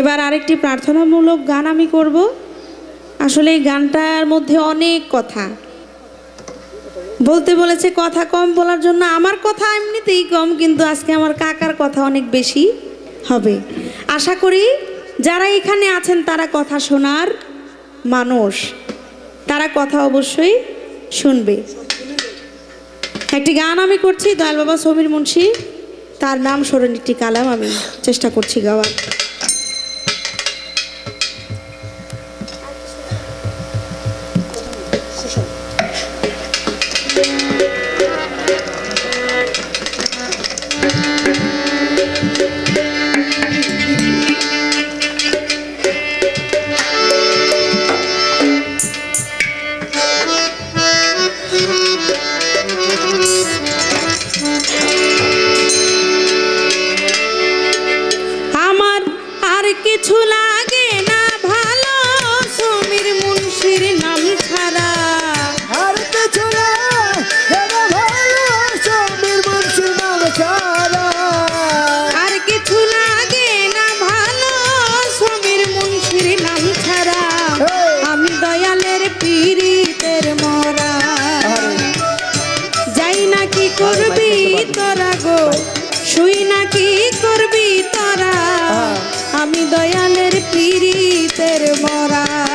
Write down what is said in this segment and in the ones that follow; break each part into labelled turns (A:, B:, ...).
A: এবার আরেকটি প্রার্থনামূলক গান আমি করব। আসলে এই গানটার মধ্যে অনেক কথা। বলতে বলেছে, কথা কম বলার জন্য আমার কথা এমনিতেই কম, কিন্তু আজকে আমার কাকার কথা অনেক বেশি হবে। আশা করি যারা এখানে আছেন, তারা কথা শোনার মানুষ। তারা কথা অবশ্যই শুনবে। একটি গান আমি করছি, দয়াল বাবা সমীর মুন্সি। তার নাম স্মরণ একটি কালাম, আমি চেষ্টা করছি গাওয়ার। করবি তোরা গো? শুই না কি করবি তোরা? আমি দয়ালের পিরিতের মরা।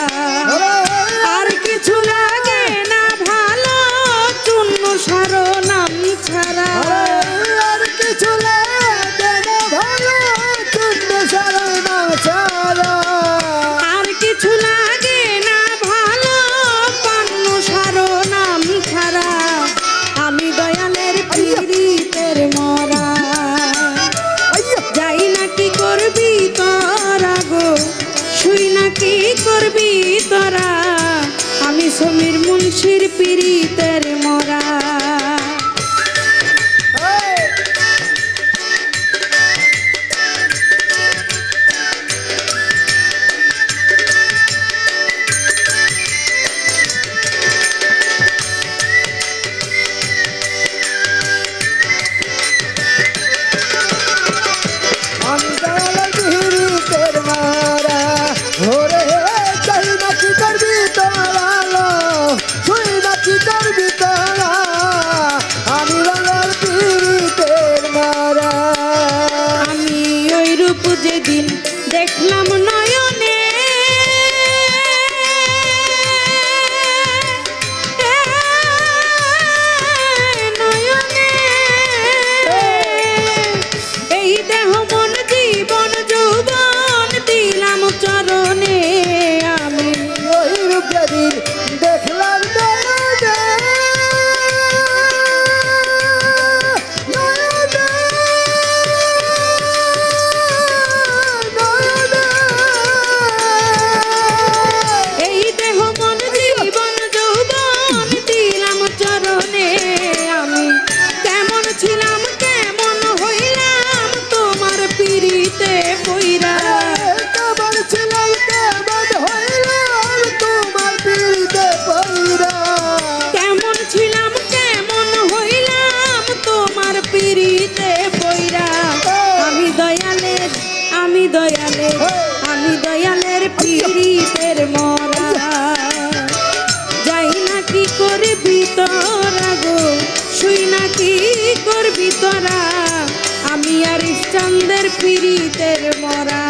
A: করবি তোরা আমি সমীর মুন্সির পিড়িতের মরা।
B: পিরিতের মরা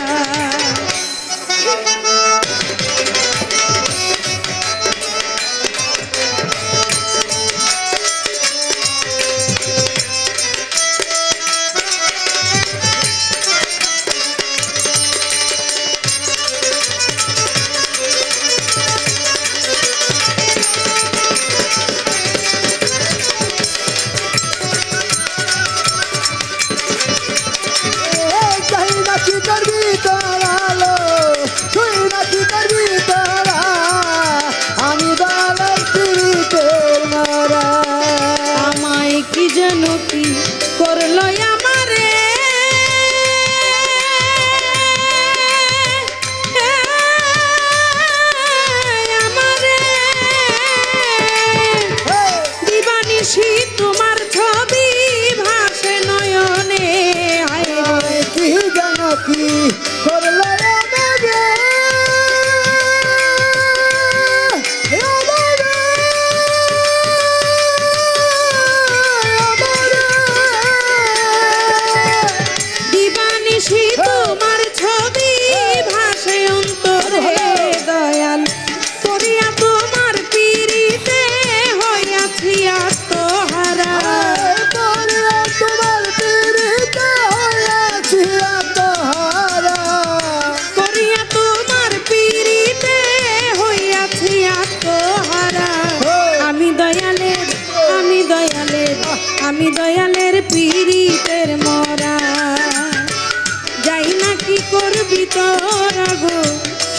B: তোরা
A: গো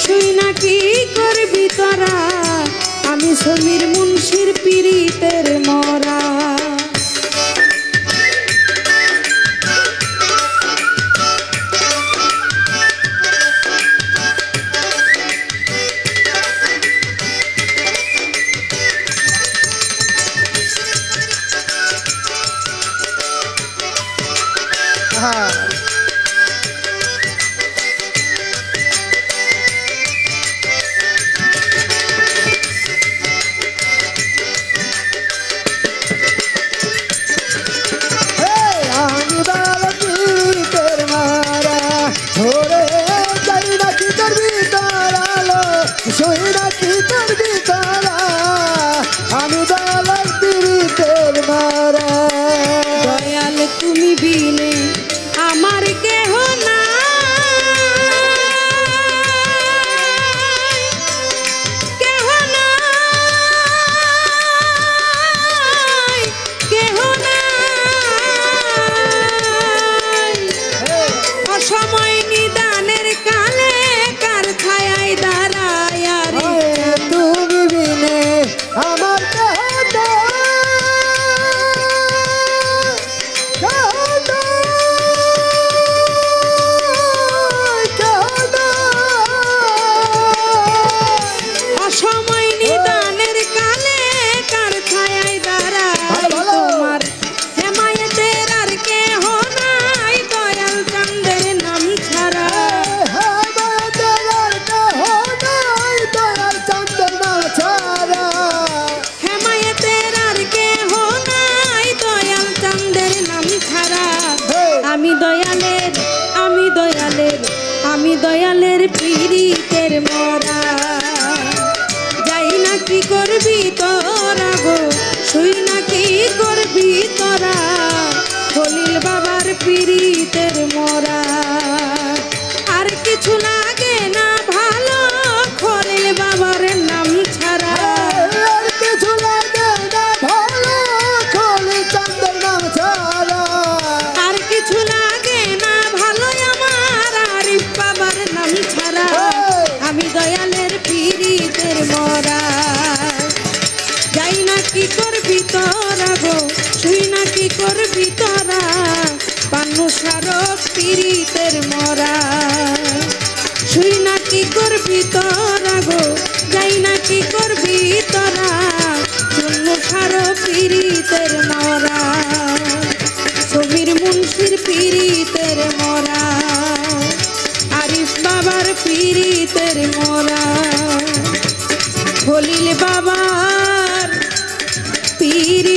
A: শুই না কি করবি তোরা? আমি সমীর মুন্সির পিড়িতের মরা।
B: জয়রা আমি
A: দয়ালের পীড়িতের মরা। যাই না কি করবি তোরা গো, শুই না কি করবি তোরা। হলিল বাবার পীড়িতের মরা। মরা যাই কি করবি তোরা গো, শুই না কি করবি তোরা পানুসার পীড়িতের মরা। গো, যাই না কি করবি তোরা মরা। সমীর মুন্সির পীড়িতের মরা, আরিফ বাবার পীড়িতের মরা। খলিল বাবার পীড়িতের